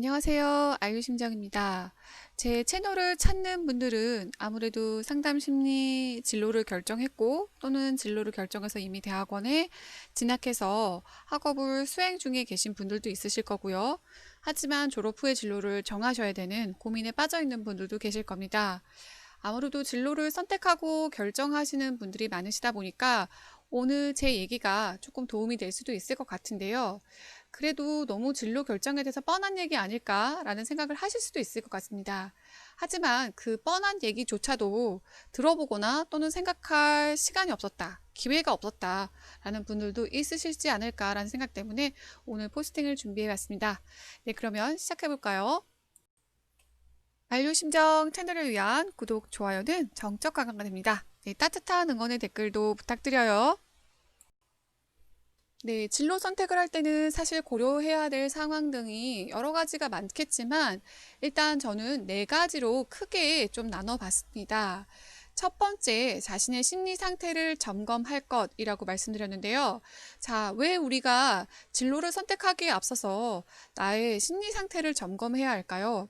안녕하세요. 아유심정입니다. 제 채널을 찾는 분들은 아무래도 상담 심리 진로를 결정했고 또는 진로를 결정해서 이미 대학원에 진학해서 학업을 수행 중에 계신 분들도 있으실 거고요. 하지만 졸업 후에 진로를 정하셔야 되는 고민에 빠져 있는 분들도 계실 겁니다. 아무래도 진로를 선택하고 결정하시는 분들이 많으시다 보니까 오늘 제 얘기가 조금 도움이 될 수도 있을 것 같은데요. 그래도 너무 진로 결정에 대해서 뻔한 얘기 아닐까라는 생각을 하실 수도 있을 것 같습니다. 하지만 그 뻔한 얘기조차도 들어보거나 또는 생각할 시간이 없었다, 기회가 없었다라는 분들도 있으실지 않을까라는 생각 때문에 오늘 포스팅을 준비해 봤습니다. 네, 그러면 시작해 볼까요? 안료심정 채널을 위한 구독, 좋아요는 정적 강화가 됩니다. 네, 따뜻한 응원의 댓글도 부탁드려요. 네, 진로 선택을 할 때는 사실 고려해야 될 상황 등이 여러 가지가 많겠지만 일단 저는 네 가지로 크게 좀 나눠 봤습니다. 첫 번째, 자신의 심리 상태를 점검할 것이라고 말씀드렸는데요. 자, 왜 우리가 진로를 선택하기에 앞서서 나의 심리 상태를 점검해야 할까요?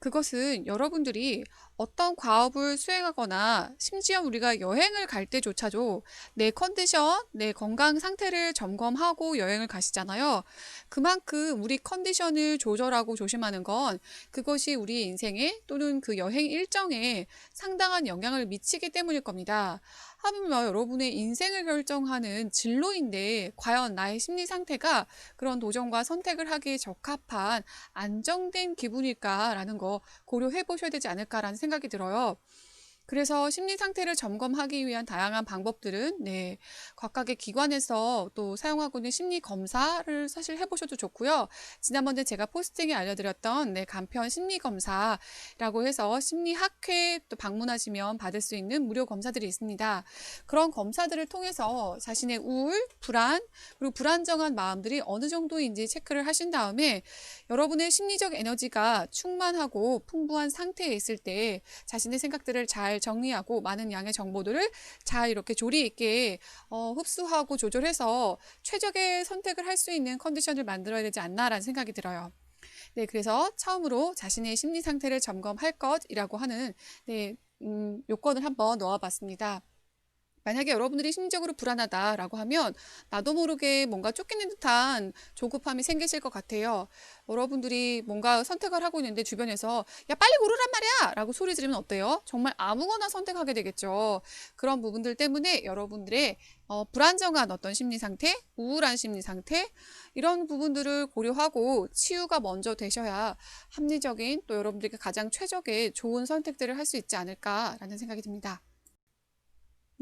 그것은 여러분들이 어떤 과업을 수행하거나 심지어 우리가 여행을 갈 때조차도 내 컨디션, 내 건강 상태를 점검하고 여행을 가시잖아요. 그만큼 우리 컨디션을 조절하고 조심하는 건 그것이 우리 인생에 또는 그 여행 일정에 상당한 영향을 미치기 때문일 겁니다. 하물며 여러분의 인생을 결정하는 진로인데 과연 나의 심리 상태가 그런 도전과 선택을 하기에 적합한 안정된 기분일까라는 거 고려해 보셔야 되지 않을까라는 생각이 들어요. 그래서 심리 상태를 점검하기 위한 다양한 방법들은 네, 각각의 기관에서 또 사용하고 있는 심리 검사를 사실 해보셔도 좋고요. 지난번에 제가 포스팅에 알려드렸던 네, 간편 심리 검사라고 해서 심리학회 또 방문하시면 받을 수 있는 무료 검사들이 있습니다. 그런 검사들을 통해서 자신의 우울, 불안 그리고 불안정한 마음들이 어느 정도인지 체크를 하신 다음에 여러분의 심리적 에너지가 충만하고 풍부한 상태에 있을 때 자신의 생각들을 잘 정리하고 많은 양의 정보들을 잘 이렇게 조리 있게 어, 흡수하고 조절해서 최적의 선택을 할 수 있는 컨디션을 만들어야 되지 않나라는 생각이 들어요. 네, 그래서 처음으로 자신의 심리 상태를 점검할 것이라고 하는 네, 음, 요건을 한번 넣어 봤습니다. 만약에 여러분들이 심리적으로 불안하다라고 하면 나도 모르게 뭔가 쫓기는 듯한 조급함이 생기실 것 같아요. 여러분들이 뭔가 선택을 하고 있는데 주변에서 야 빨리 고르란 말이야 라고 소리 지르면 어때요? 정말 아무거나 선택하게 되겠죠. 그런 부분들 때문에 여러분들의 어, 불안정한 어떤 심리 상태, 우울한 심리 상태 이런 부분들을 고려하고 치유가 먼저 되셔야 합리적인 또 여러분들께 가장 최적의 좋은 선택들을 할 수 있지 않을까라는 생각이 듭니다.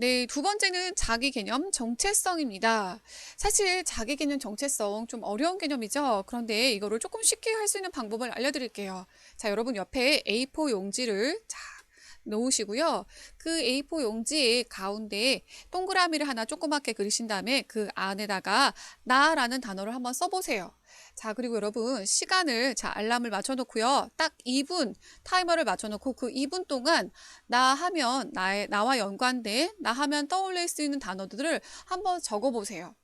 네, 두 번째는 자기 개념 정체성입니다. 사실 자기 개념 정체성 좀 어려운 개념이죠. 그런데 이거를 조금 쉽게 할 수 있는 방법을 알려드릴게요. 자, 여러분 옆에 A4 용지를 자, 놓으시고요. 그 A4 용지 가운데 동그라미를 하나 조그맣게 그리신 다음에 그 안에다가 나라는 단어를 한번 써보세요. 자, 그리고 여러분 시간을 자, 알람을 맞춰 놓고요. 딱 2분 타이머를 맞춰 놓고 그 2분 동안 나 하면 나의 나와 연관된 나 하면 떠올릴 수 있는 단어들을 한번 적어 보세요.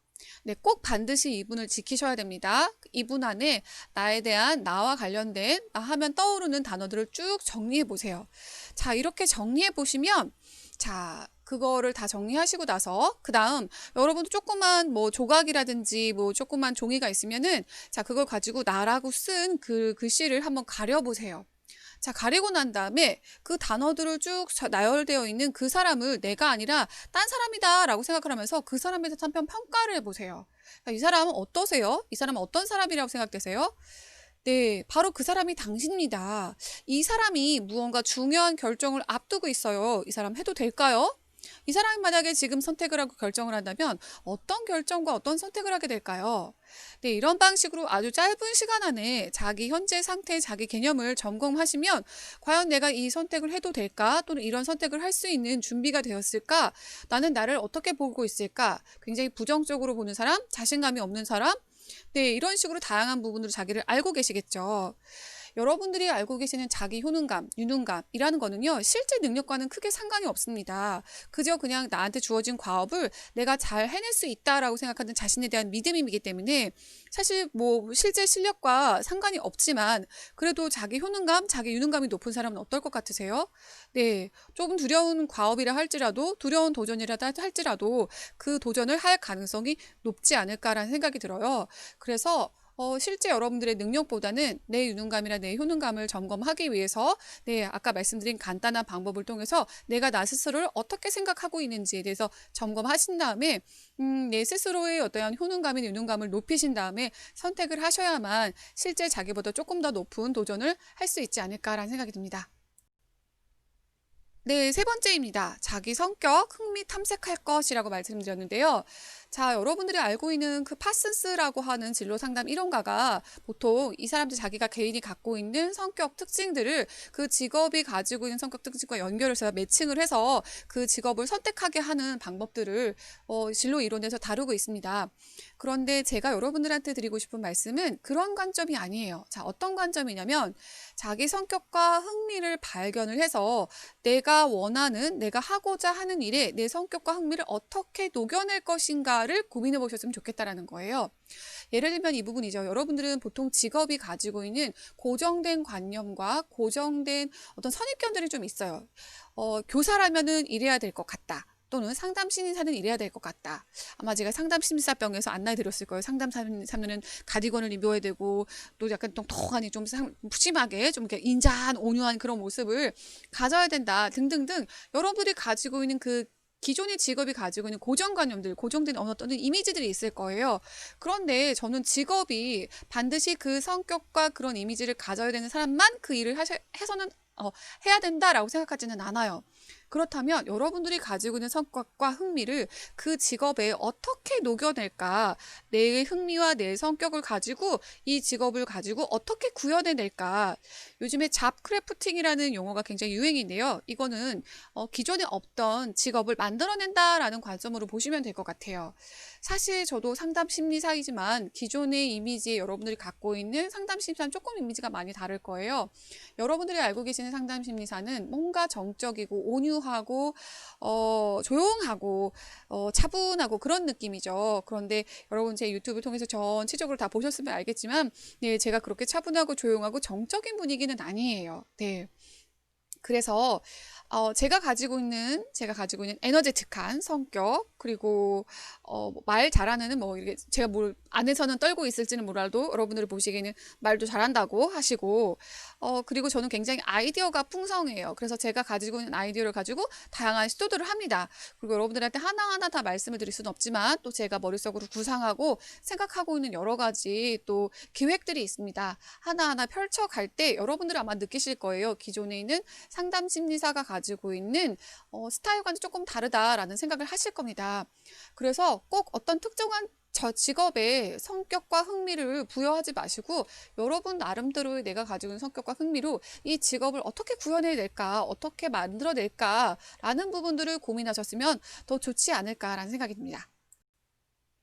네, 꼭 반드시 2분을 지키셔야 됩니다. 2분 안에 나에 대한 나와 관련된 나 하면 떠오르는 단어들을 쭉 정리해 보세요. 자, 이렇게 정리해 보시면 자, 그거를 다 정리하시고 나서 그 다음 여러분도 조그만 뭐 조각이라든지 뭐 조그만 종이가 있으면은 자 그걸 가지고 나라고 쓴 그 글씨를 한번 가려보세요. 자, 가리고 난 다음에 그 단어들을 쭉 나열되어 있는 그 사람을 내가 아니라 딴 사람이다 라고 생각을 하면서 그 사람에 대해서 한편 평가를 해보세요. 이 사람은 어떠세요? 이 사람은 어떤 사람이라고 생각되세요? 네, 바로 그 사람이 당신입니다. 이 사람이 무언가 중요한 결정을 앞두고 있어요. 이 사람 해도 될까요? 이 사람이 만약에 지금 선택을 하고 결정을 한다면 어떤 결정과 어떤 선택을 하게 될까요? 네, 이런 방식으로 아주 짧은 시간 안에 자기 현재 상태, 자기 개념을 점검하시면 과연 내가 이 선택을 해도 될까? 또는 이런 선택을 할 수 있는 준비가 되었을까? 나는 나를 어떻게 보고 있을까? 굉장히 부정적으로 보는 사람, 자신감이 없는 사람? 네, 이런 식으로 다양한 부분으로 자기를 알고 계시겠죠. 여러분들이 알고 계시는 자기 효능감, 유능감이라는 거는요, 실제 능력과는 크게 상관이 없습니다. 그저 그냥 나한테 주어진 과업을 내가 잘 해낼 수 있다라고 생각하는 자신에 대한 믿음이기 때문에 사실 뭐 실제 실력과 상관이 없지만 그래도 자기 효능감, 자기 유능감이 높은 사람은 어떨 것 같으세요? 네, 조금 두려운 과업이라 할지라도 두려운 도전이라도 할지라도 그 도전을 할 가능성이 높지 않을까라는 생각이 들어요. 그래서 어, 실제 여러분들의 능력보다는 내 유능감이나 내 효능감을 점검하기 위해서, 네, 아까 말씀드린 간단한 방법을 통해서 내가 나 스스로를 어떻게 생각하고 있는지에 대해서 점검하신 다음에, 음, 내 스스로의 어떠한 효능감이나 유능감을 높이신 다음에 선택을 하셔야만 실제 자기보다 조금 더 높은 도전을 할 수 있지 않을까라는 생각이 듭니다. 네, 세 번째입니다. 자기 성격, 흥미 탐색할 것이라고 말씀드렸는데요. 자, 여러분들이 알고 있는 그 파슨스라고 하는 진로 상담 이론가가 보통 이 사람들 자기가 개인이 갖고 있는 성격 특징들을 그 직업이 가지고 있는 성격 특징과 연결해서 매칭을 해서 그 직업을 선택하게 하는 방법들을 어, 진로 이론에서 다루고 있습니다. 그런데 제가 여러분들한테 드리고 싶은 말씀은 그런 관점이 아니에요. 자, 어떤 관점이냐면 자기 성격과 흥미를 발견을 해서 내가 원하는, 내가 하고자 하는 일에 내 성격과 흥미를 어떻게 녹여낼 것인가 를 고민해 보셨으면 좋겠다라는 거예요. 예를 들면 이 부분이죠. 여러분들은 보통 직업이 가지고 있는 고정된 관념과 고정된 어떤 선입견들이 좀 있어요. 어, 교사라면은 이래야 될 것 같다. 또는 상담 신인사는 이래야 될 것 같다. 아마 제가 상담 심사병에서 안내 드렸을 거예요. 상담 사는 가디건을 입어야 되고 또 약간 통통하니 좀 푸짐하게 좀 이렇게 인자한 온유한 그런 모습을 가져야 된다 등등등 여러분들이 가지고 있는 그 기존의 직업이 가지고 있는 고정관념들, 고정된 또는 이미지들이 있을 거예요. 그런데 저는 직업이 반드시 그 성격과 그런 이미지를 가져야 되는 사람만 그 일을 하셔, 해서는 어, 해야 된다라고 생각하지는 않아요. 그렇다면 여러분들이 가지고 있는 성격과 흥미를 그 직업에 어떻게 녹여낼까? 내 흥미와 내 성격을 가지고 이 직업을 가지고 어떻게 구현해낼까? 요즘에 잡크래프팅이라는 용어가 굉장히 유행인데요. 이거는 어, 기존에 없던 직업을 만들어낸다라는 관점으로 보시면 될 것 같아요. 사실 저도 상담 심리사이지만 기존의 이미지에 여러분들이 갖고 있는 상담 심리사는 조금 이미지가 많이 다를 거예요. 여러분들이 알고 계시는 상담 심리사는 뭔가 정적이고 온유 하고 어, 조용하고 어, 차분하고 그런 느낌이죠. 그런데 여러분 제 유튜브 통해서 전체적으로 다 보셨으면 알겠지만 네, 제가 그렇게 차분하고 조용하고 정적인 분위기는 아니에요. 네. 그래서 어, 제가 가지고 있는 제가 가지고 있는 에너제틱한 성격 그리고 어, 말 잘하는 뭐 이렇게 제가 뭘 안에서는 떨고 있을지는 몰라도 여러분들이 보시기에는 말도 잘한다고 하시고 어, 그리고 저는 굉장히 아이디어가 풍성해요. 그래서 제가 가지고 있는 아이디어를 가지고 다양한 시도들을 합니다. 그리고 여러분들한테 하나하나 다 말씀을 드릴 수는 없지만 또 제가 머릿속으로 구상하고 생각하고 있는 여러 가지 또 기획들이 있습니다. 하나하나 펼쳐갈 때 여러분들 아마 느끼실 거예요. 기존에 있는 상담 심리사가 가지고 있는 어, 스타일과는 조금 다르다라는 생각을 하실 겁니다. 그래서 꼭 어떤 특정한 저 직업에 성격과 흥미를 부여하지 마시고 여러분 나름대로의 내가 가지고 있는 성격과 흥미로 이 직업을 어떻게 구현해낼까, 어떻게 만들어낼까라는 부분들을 고민하셨으면 더 좋지 않을까라는 생각이 듭니다.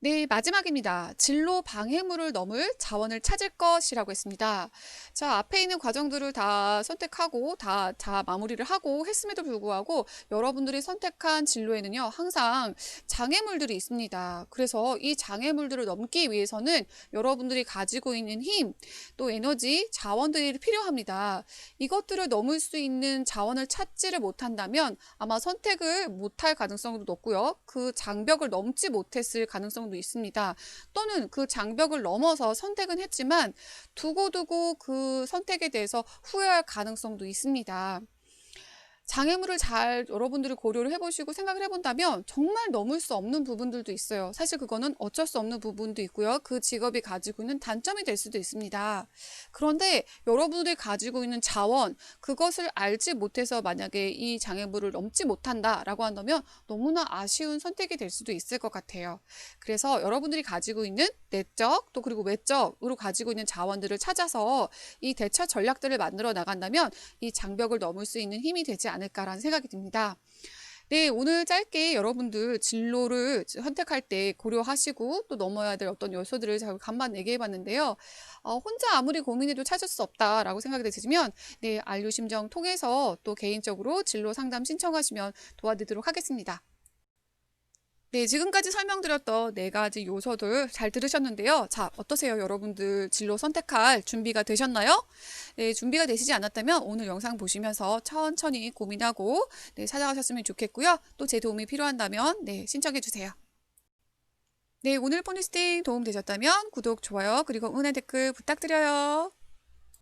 네, 마지막입니다. 진로 방해물을 넘을 자원을 찾을 것이라고 했습니다. 자, 앞에 있는 과정들을 다 선택하고 다, 다 마무리를 하고 했음에도 불구하고 여러분들이 선택한 진로에는요, 항상 장애물들이 있습니다. 그래서 이 장애물들을 넘기 위해서는 여러분들이 가지고 있는 힘, 또 에너지, 자원들이 필요합니다. 이것들을 넘을 수 있는 자원을 찾지를 못한다면 아마 선택을 못할 가능성도 높고요. 그 장벽을 넘지 못했을 가능성도 경우도 있습니다. 또는 그 장벽을 넘어서 선택은 했지만 두고두고 그 선택에 대해서 후회할 가능성도 있습니다. 장애물을 잘 여러분들이 고려를 해보시고 생각을 해본다면 정말 넘을 수 없는 부분들도 있어요. 사실 그거는 어쩔 수 없는 부분도 있고요. 그 직업이 가지고 있는 단점이 될 수도 있습니다. 그런데 여러분들이 가지고 있는 자원, 그것을 알지 못해서 만약에 이 장애물을 넘지 못한다라고 한다면 너무나 아쉬운 선택이 될 수도 있을 것 같아요. 그래서 여러분들이 가지고 있는 내적 또 그리고 외적으로 가지고 있는 자원들을 찾아서 이 대처 전략들을 만들어 나간다면 이 장벽을 넘을 수 있는 힘이 되지 않을까라는 생각이 듭니다. 네, 오늘 짧게 여러분들 진로를 선택할 때 고려하시고 또 넘어야 될 어떤 요소들을 잘 간만 얘기해 봤는데요. 어, 혼자 아무리 고민해도 찾을 수 없다라고 생각이 드시면 네, 알료심정 통해서 또 개인적으로 진로 상담 신청하시면 도와드리도록 하겠습니다. 네, 지금까지 설명드렸던 네 가지 요소들 잘 들으셨는데요. 자, 어떠세요? 여러분들 진로 선택할 준비가 되셨나요? 네, 준비가 되시지 않았다면 오늘 영상 보시면서 천천히 고민하고 네, 찾아가셨으면 좋겠고요. 또 제 도움이 필요한다면 네, 신청해 주세요. 네, 오늘 포니스팅 도움 되셨다면 구독, 좋아요, 그리고 응원 댓글 부탁드려요.